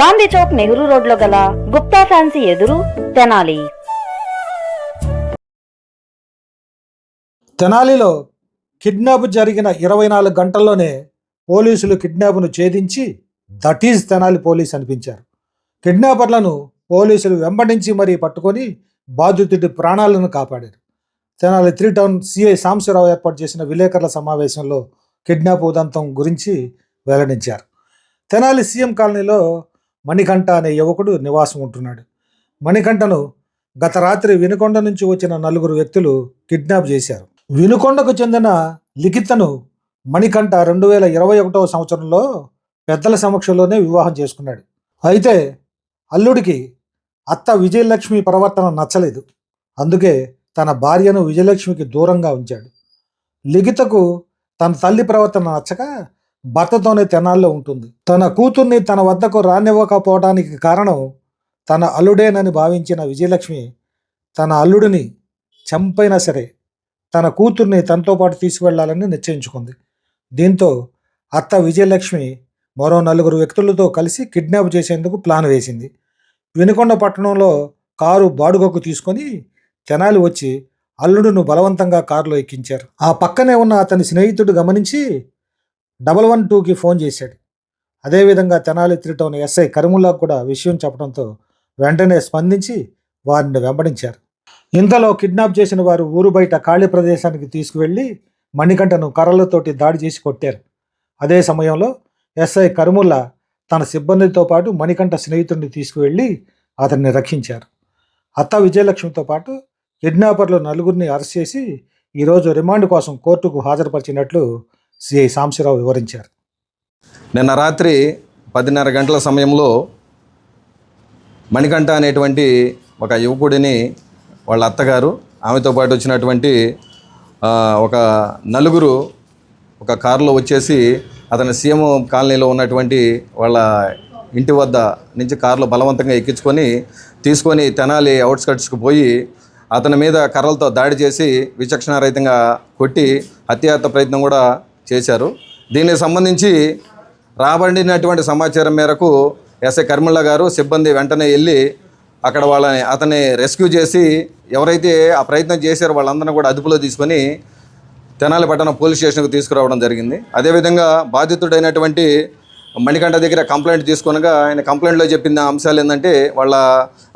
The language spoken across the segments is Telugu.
గాంధీ చౌక్ నెహ్రూ రోడ్లో గల గుప్తా ఫ్యాన్సీ ఎదురు తెనాలి. తెనాలిలో కిడ్నాప్ జరిగిన ఇరవై నాలుగు గంటల్లోనే పోలీసులు కిడ్నాప్ను ఛేదించి దట్ ఈజ్ తెనాలి పోలీస్ అనిపించారు. కిడ్నాపర్లను పోలీసులు వెంబడించి మరీ పట్టుకొని బాధితుడి ప్రాణాలను కాపాడారు. Tenali three town CI Sambasivarao ఏర్పాటు చేసిన విలేకరుల సమావేశంలో కిడ్నాప్ ఉదంతం గురించి వెల్లడించారు. తెనాలి సీఎం కాలనీలో మణికంఠ అనే యువకుడు నివాసం ఉంటున్నాడు. మణికంఠను గత రాత్రి వినుకొండ నుంచి వచ్చిన నలుగురు వ్యక్తులు కిడ్నాప్ చేశారు. వినుకొండకు చెందిన లిఖితను మణికంఠ రెండు వేల ఇరవై ఒకటవ సంవత్సరంలో పెద్దల సమక్షంలోనే వివాహం చేసుకున్నాడు. అయితే అల్లుడికి అత్త విజయలక్ష్మి ప్రవర్తన నచ్చలేదు. అందుకే తన భార్యను విజయలక్ష్మికి దూరంగా ఉంచాడు. లిఖితకు తన తల్లి ప్రవర్తన నచ్చక భర్తతోనే తెనాల్లో ఉంటుంది. తన కూతుర్ని తన వద్దకు రానివ్వకపోవడానికి కారణం తన అల్లుడేనని భావించిన విజయలక్ష్మి తన అల్లుడిని చంపైనా సరే తన కూతుర్ని తనతో పాటు తీసుకువెళ్ళాలని నిశ్చయించుకుంది. దీంతో అత్త విజయలక్ష్మి మరో నలుగురు వ్యక్తులతో కలిసి కిడ్నాప్ చేసేందుకు ప్లాన్ వేసింది. వినుకొండ పట్టణంలో కారు బాడుగకు తీసుకొని తెనాలి వచ్చి అల్లుడును బలవంతంగా కారులో ఎక్కించారు. ఆ పక్కనే ఉన్న అతని స్నేహితుడు గమనించి డబల్ వన్ టూకి ఫోన్ చేశాడు. అదేవిధంగా Tenali three town SI Karimulla కూడా విషయం చెప్పడంతో వెంటనే స్పందించి వారిని వెంబడించారు. ఇంతలో కిడ్నాప్ చేసిన వారు ఊరు బయట ఖాళీ ప్రదేశానికి తీసుకువెళ్ళి మణికంఠను కర్రలతోటి దాడి చేసి కొట్టారు. అదే సమయంలో ఎస్ఐ కరుముల్లా తన సిబ్బందితో పాటు మణికంఠ స్నేహితుడిని తీసుకువెళ్ళి అతన్ని రక్షించారు. అత్త విజయలక్ష్మితో పాటు కిడ్నాపర్లు నలుగురిని అరెస్ట్ చేసి ఈరోజు రిమాండ్ కోసం కోర్టుకు హాజరుపరిచినట్లు సిఐ సాంశీరావు వివరించారు. నిన్న రాత్రి పదిన్నర గంటల సమయంలో మణికంఠ అనేటువంటి ఒక యువకుడిని వాళ్ళ అత్తగారు ఆమెతో పాటు వచ్చినటువంటి ఒక నలుగురు ఒక కారులో వచ్చేసి అతని సీఎం కాలనీలో ఉన్నటువంటి వాళ్ళ ఇంటి వద్ద నుంచి కారులో బలవంతంగా ఎక్కించుకొని తీసుకొని తెనాలి అవుట్స్కట్స్కి పోయి అతని మీద కర్రలతో దాడి చేసి విచక్షణారహితంగా కొట్టి హత్యాయత్న ప్రయత్నం కూడా చేశారు. దీనికి సంబంధించి రాబడినటువంటి సమాచారం మేరకు ఎస్ఐ కర్మళ్ళ గారు సిబ్బంది వెంటనే వెళ్ళి అక్కడ వాళ్ళని అతన్ని రెస్క్యూ చేసి ఎవరైతే ఆ ప్రయత్నం చేశారో వాళ్ళందరినీ కూడా అదుపులో తీసుకొని తెనాలి పట్టణం పోలీస్ స్టేషన్కి తీసుకురావడం జరిగింది. అదేవిధంగా బాధితుడైనటువంటి మణికంఠ దగ్గర కంప్లైంట్ తీసుకొనగా ఆయన కంప్లైంట్లో చెప్పిన అంశాలు ఏంటంటే వాళ్ళ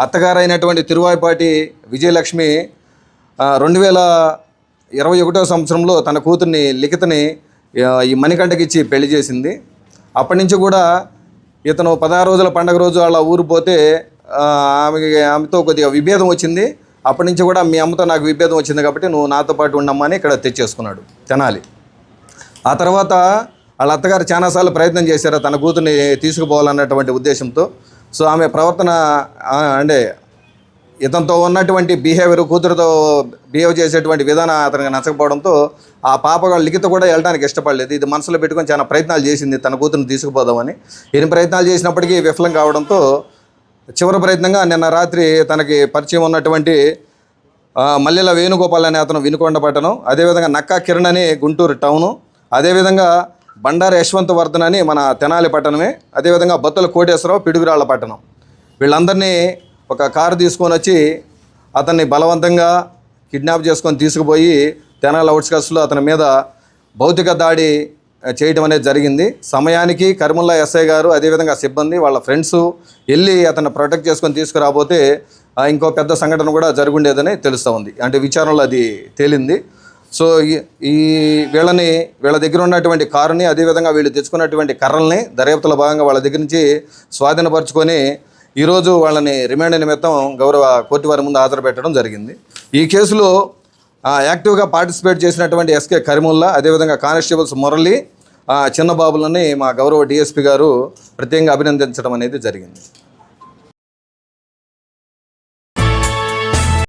అత్తగారైనటువంటి తిరువాయిపాటి విజయలక్ష్మి రెండు వేల ఇరవై ఒకటో సంవత్సరంలో తన కూతుర్ని లిఖితని ఈ మణికంఠకి ఇచ్చి పెళ్ళి చేసింది. అప్పటి నుంచి కూడా ఇతను పదహారు రోజుల పండగ రోజు అలా ఊరు పోతే ఆమెకి ఆమెతో కొద్దిగా విభేదం వచ్చింది. అప్పటి నుంచి కూడా మీ అమ్మతో నాకు విభేదం వచ్చింది కాబట్టి నువ్వు నాతో పాటు ఉండమ్మని ఇక్కడ తెచ్చేసుకున్నాడు. తెనాలి. ఆ తర్వాత వాళ్ళ అత్తగారు చాలాసార్లు ప్రయత్నం చేశారు తన కూతుర్ని తీసుకుపోవాలన్నటువంటి ఉద్దేశంతో. సో ఆమె ప్రవర్తన అంటే ఇతనితో ఉన్నటువంటి బిహేవియర్ కూతురుతో బిహేవ్ చేసేటువంటి విధానం అతనికి నచ్చకపోవడంతో ఆ పాప లిఖిత కూడా వెళ్ళడానికి ఇష్టపడలేదు. ఇది మనసులో పెట్టుకొని చాలా ప్రయత్నాలు చేసింది తన కూతురుని తీసుకుపోదామని. ఎన్ని ప్రయత్నాలు చేసినప్పటికీ విఫలం కావడంతో చివరి ప్రయత్నంగా నిన్న రాత్రి తనకి పరిచయం ఉన్నటువంటి మల్లెల వేణుగోపాల్ అనే అతను వినుకొండ పట్టణం అదేవిధంగా నక్కా కిరణ్ అని గుంటూరు టౌను అదేవిధంగా బండారు యశ్వంత్ వర్ధన్ అని మన తెనాలి పట్టణమే అదేవిధంగా బత్తుల కోటేశ్వరరావు పిడుగురాళ్ళ పట్టణం. వీళ్ళందరినీ ఒక కారు తీసుకొని వచ్చి అతన్ని బలవంతంగా కిడ్నాప్ చేసుకొని తీసుకుపోయి తెనాల అవుట్స్కట్స్లో అతని మీద భౌతిక దాడి చేయడం అనేది జరిగింది. సమయానికి కర్ముల్లా ఎస్ఐ గారు అదేవిధంగా సిబ్బంది వాళ్ళ ఫ్రెండ్స్ వెళ్ళి అతను ప్రొటెక్ట్ చేసుకొని తీసుకురాబోతే ఇంకో పెద్ద సంఘటన కూడా జరుగుండేదని తెలుస్తూ ఉంది. అంటే విచారణలో అది తేలింది. సో ఈ- ఈ వీళ్ళని వీళ్ళ దగ్గర ఉన్నటువంటి కారుని అదేవిధంగా వీళ్ళు తెచ్చుకున్నటువంటి కర్రల్ని దర్యాప్తులో భాగంగా వాళ్ళ దగ్గర నుంచి స్వాధీనపరుచుకొని ఈరోజు వాళ్ళని రిమాండ్ నిమిత్తం గౌరవ కోర్టు వారి ముందు హాజరుపెట్టడం జరిగింది. ఈ కేసులో యాక్టివ్గా పార్టిసిపేట్ చేసినటువంటి ఎస్కే కరిముల్లా అదేవిధంగా కానిస్టేబుల్స్ మురళి చిన్నబాబులని మా గౌరవ డిఎస్పి గారు ప్రత్యేకంగా అభినందించడం అనేది జరిగింది.